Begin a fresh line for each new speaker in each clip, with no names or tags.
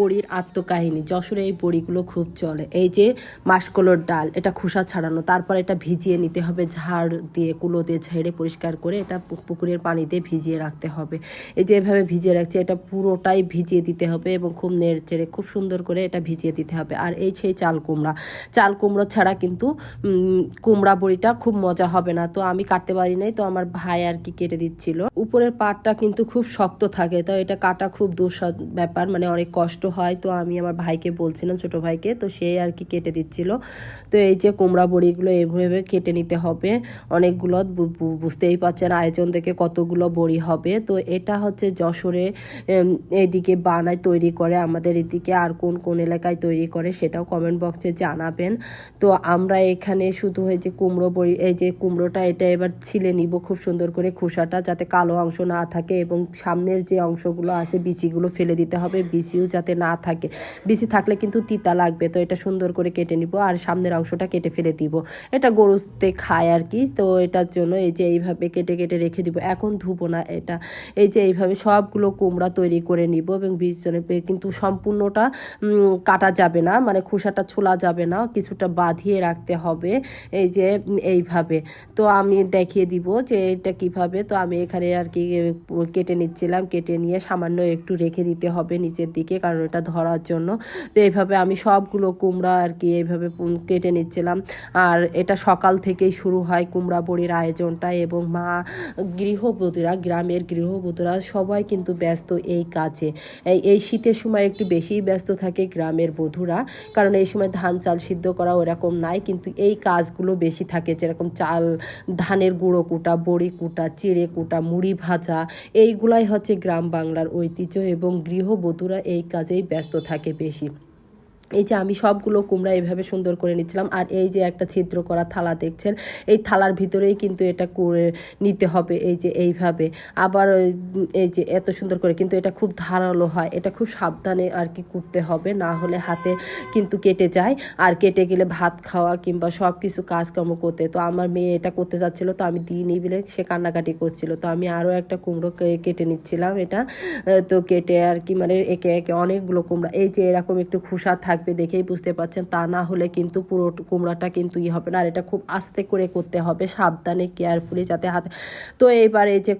বড়ির আত্মকাহিনী। যশোরে এই বড়িগুলো খুব চলে। এই যে মাসকলোর ডাল, এটা খোসা ছাড়ানো। তারপর এটা ভিজিয়ে নিতে হবে, ঝাড় দিয়ে, কুলো দিয়ে ঝেড়ে পরিষ্কার করে এটা পুকুরের পানিতে ভিজিয়ে রাখতে হবে। এই যে এভাবে ভিজিয়ে রাখছে, এটা পুরোটাই ভিজিয়ে দিতে হবে এবং খুব নেড়ে চেড়ে খুব সুন্দর করে এটা ভিজিয়ে দিতে হবে। আর এই সেই চাল কুমড়া। চাল কুমড়ো ছাড়া কিন্তু কুমড়া বড়িটা খুব মজা হবে না। তো আমি কাটতে পারি নাই, তো আমার ভাই আর কি কেটে দিচ্ছিল। উপরের পাটটা কিন্তু খুব শক্ত থাকে তো এটা কাটা খুব দুঃসাদ ব্যাপার মানে অনেক কষ্ট হয়। তো আমি আমার ভাইকে বলছিলাম ছোট ভাইকে তো সে আর কি কেটে দিচ্ছিল। তো এই যে কুমড়া বড়িগুলো এভাবে কেটে নিতে হবে অনেকগুলো বুঝতেই পারছেন আয়োজন থেকে কতগুলো বড়ি হবে। তো এটা হচ্ছে যশোরে এম, এইদিকে বানায় তৈরি করে আমাদের এদিকে আর কোন কোন এলাকায় তৈরি করে সেটাও কমেন্ট বক্সে জানাবেন। তো আমরা এখানে শুধু এই যে কুমড়ো বড়ি এই যে কুমড়োটা এটা এবার ছিলে নিব খুব সুন্দর করে খোসাটা যাতে কালো অংশ না থাকে এবং সামনের যে অংশগুলো আছে, বিচিগুলো ফেলে দিতে হবে। বিচিও যাতে না থাকে। বিচি থাকলে কিন্তু তিতা লাগবে। তো এটা সুন্দর করে কেটে নিব আর সামনের অংশটা কেটে ফেলে দিব। এটা গরুতে খায় আর কি। তো এটার জন্য এই যে এইভাবে কেটে কেটে রেখে দিব। এখন ধুবো না এটা। এই যে এইভাবে সবগুলো কুমড়া তৈরি করে নিব এবং পিছনে কিন্তু সম্পূর্ণটা কাটা যাবে না। মানে খোসাটা ছোলা যাবে না। কিছুটা বাঁধিয়ে রাখতে হবে। এই যে এইভাবে। তো আমি দেখিয়ে দিব যে এটা কীভাবে। তো আমি এখানে আর কি কেটে নিচ্ছিলাম। কেটে নিয়ে সামান্য একটু রেখে দিতে হবে নিচের দিকে, কারণ এটা ধরার জন্য। তো এইভাবে আমি সবগুলো কুমড়া আর কি এইভাবে কেটে নিচ্ছিলাম। আর এটা সকাল থেকেই শুরু হয় কুমড়া বড়ির আয়োজনটা এবং মা গৃহবধূরা, গ্রামের গৃহবধূরা সবাই কিন্তু ব্যস্ত এই কাজে। এই শীতের সময় একটু বেশিই ব্যস্ত থাকে গ্রামের বধূরা, কারণ এই সময় ধান চাল সিদ্ধ করা ওরকম নাই, কিন্তু এই কাজগুলো বেশি থাকে। যেরকম চাল, ধানের গুঁড়ো কুটা, বড়ি কুটা, চিড়ে কুটা, মুড়ি ভাজা এইগুলাই হচ্ছে গ্রাম বাংলার ঐতিহ্য এবং গৃহবধূরা এই কাজেই ব্যস্ত থাকে বেশি। এই যে আমি সবগুলো কুমড়া এইভাবে সুন্দর করে নিচ্ছিলাম, আর এই যে একটা ছিদ্র করা থালা দেখছেন, এই থালার ভিতরেই কিন্তু এটা করে নিতে হবে এই যে এইভাবে। আবার এই যে এত সুন্দর করে, কিন্তু এটা খুব ধারালো হয়, এটা খুব সাবধানে আর কি করতে হবে, না হলে হাতে কিন্তু কেটে যায়, আর কেটে গেলে ভাত খাওয়া কিংবা সব কিছু কাজকর্ম করতে। তো আমার মেয়ে এটা করতে যাচ্ছিল, তো আমি দিইনি বলে সে কান্নাকাটি করছিল। তো আমি আরও একটা কুমড়ো কেটে নিচ্ছিলাম এটা তো কেটে আর কি মানে একে একে অনেকগুলো কুমড়া, এই যে এরকম একটু খোসা থাকবে দেখেই বুঝতে পারছেন। তা না হলে কিন্তু পুরো কুমড়াটা কিন্তু ই হবে না। আর এটা খুব আস্তে করে করতে হবে, সাবধানে কেয়ারফুলি যাতে হাতে তো এইবার এই যে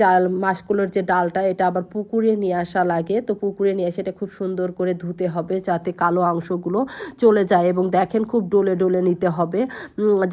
চাল, মাসকুলোর যে ডালটা, এটা আবার পুকুরে নিয়ে আসা লাগে। তো পুকুরে নিয়ে এসে এটা খুব সুন্দর করে ধুতে হবে যাতে কালো অংশগুলো চলে যায় এবং দেখেন খুব ডলে ডোলে নিতে হবে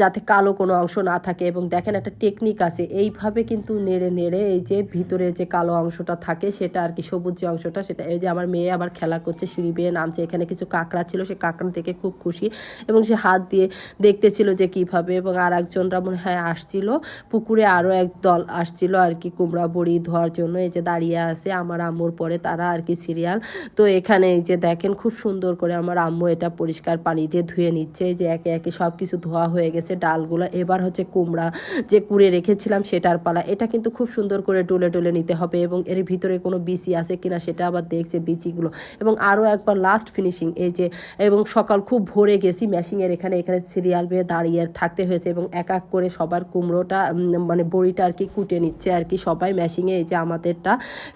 যাতে কালো কোনো অংশ না থাকে এবং দেখেন একটা টেকনিক আছে। এইভাবে কিন্তু নেড়ে নেড়ে এই যে ভিতরে যে কালো অংশটা থাকে, সেটা আর কি সবুজ যে অংশটা, সেটা এই যে আমার মেয়ে আবার খেলা করছে, সিঁড়ি বেয়ে নামছে, এখানে কিছু কাঁকড়া ছিল, সে কাঁকড়া থেকে খুব খুশি এবং সে হাত দিয়ে দেখতেছিল যে কীভাবে এবং আর একজনরা মনে হয় আসছিল। পুকুরে আরও এক দল আসছিল আর কি কুমড়া বড়ি ধোয়ার জন্য। এই যে দাঁড়িয়ে আছে আমার আম্মুর পরে তারা আর কি সিরিয়াল। তো এখানে এই যে দেখেন খুব সুন্দর করে আমার আম্মু এটা পরিষ্কার পানি দিয়ে ধুয়ে নিচ্ছে। যে একে একে সব কিছু ধোয়া হয়ে গেছে, ডালগুলো। এবার হচ্ছে কুমড়া যে কুড়ে রেখেছিলাম সেটার পালা। এটা কিন্তু খুব সুন্দর করে ডলে ডলে নিতে হবে এবং এর ভিতরে কোনো বিচি আছে কিনা সেটা আবার দেখছে বিচিগুলো। এবং আরও একবার লাস্ট ফিনিশিং এই যে, এবং সকাল খুব ভোরে গেছি ম্যাশিংয়ের এখানে এখানে সিরিয়াল বেয়ে দাঁড়িয়ে থাকতে হয়েছে এবং এক এক করে সবার কুমড়োটা মানে বড়িটা আর কি কুটে নিচ্ছে আর কি সবাই। ম্যাশিংয়ে এই যে আমাদেরটা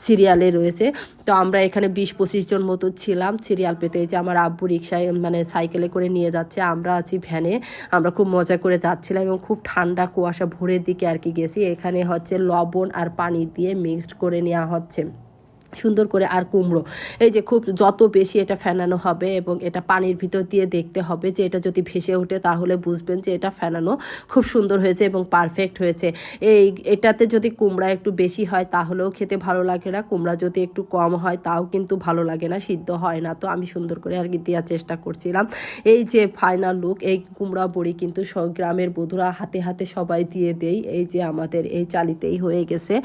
সিরিয়ালে রয়েছে। তো আমরা এখানে বিশ পঁচিশ জন মতো ছিলাম সিরিয়াল পেতে। এই যে আমার আব্বু রিক্সায় মানে সাইকেলে করে নিয়ে যাচ্ছে। আমরা আছি ভ্যানে আমরা খুব মজা করে যাচ্ছিলাম এবং খুব ঠান্ডা কুয়াশা ভোরের দিকে আর কি গেছি। এখানে হচ্ছে লবণ আর পানি দিয়ে মিক্সড করে নেওয়া হচ্ছে। সুন্দর করে আর কুমড়ো। এই যে খুব যত বেশি এটা ফেনানো হবে এবং এটা পানির ভিতর দিয়ে দেখতে হবে যে এটা যদি ভেসে ওঠে তাহলে বুঝবেন যে এটা ফেনানো খুব সুন্দর হয়েছে এবং পারফেক্ট হয়েছে। এই এটাতে যদি কুমড়া একটু বেশি হয় তাহলেও খেতে ভালো লাগে না। কুমড়া যদি একটু কম হয় তাও কিন্তু ভালো লাগে না, সিদ্ধ হয় না। তো আমি সুন্দর করে আর কি দেওয়ার চেষ্টা করছিলাম। এই যে ফাইনাল লুক এই কুমড়া বড়ি কিন্তু গ্রামের বধুরা হাতে হাতে সবাই দিয়ে দেই এই যে আমাদের এই চালিতেই হয়ে গেছে।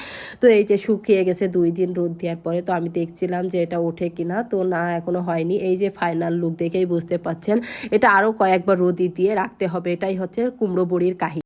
তো এই যে শুকিয়ে গেছে দুই দিন রোদ দেওয়ার পরে তো আমি দেখছিলাম যে এটা ওঠে কিনা। তো না, এখনও হয়নি। এই যে ফাইনাল লুক দেখেই বুঝতে পাচ্ছেন এটা আরও কয়েকবার রোদি দিয়ে রাখতে হবে। এটাই হচ্ছে কুমড়ো বড়ির কাহিনী।